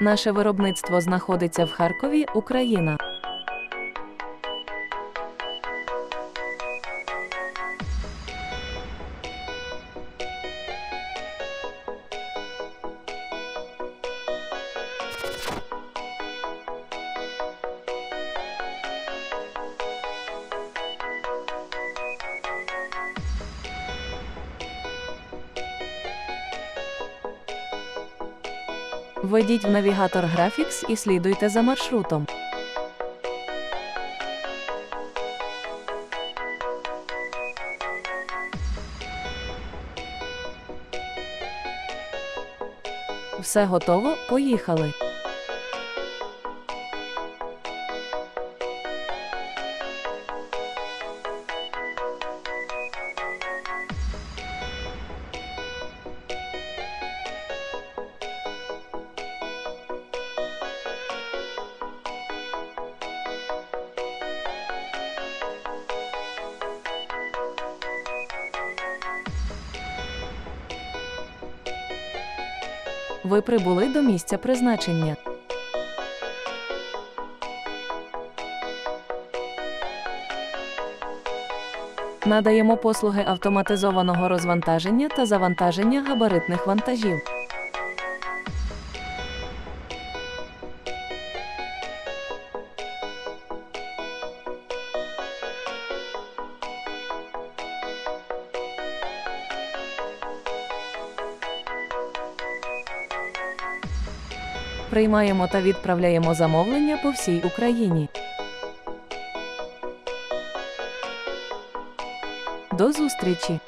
Наше виробництво знаходиться в Харкові, Україна. Введіть в навігатор Graphics і слідуйте за маршрутом. Все готово, поїхали. Ви прибули до місця призначення. Надаємо послуги автоматизованого розвантаження та завантаження габаритних вантажів. Приймаємо та відправляємо замовлення по всій Україні. До зустрічі!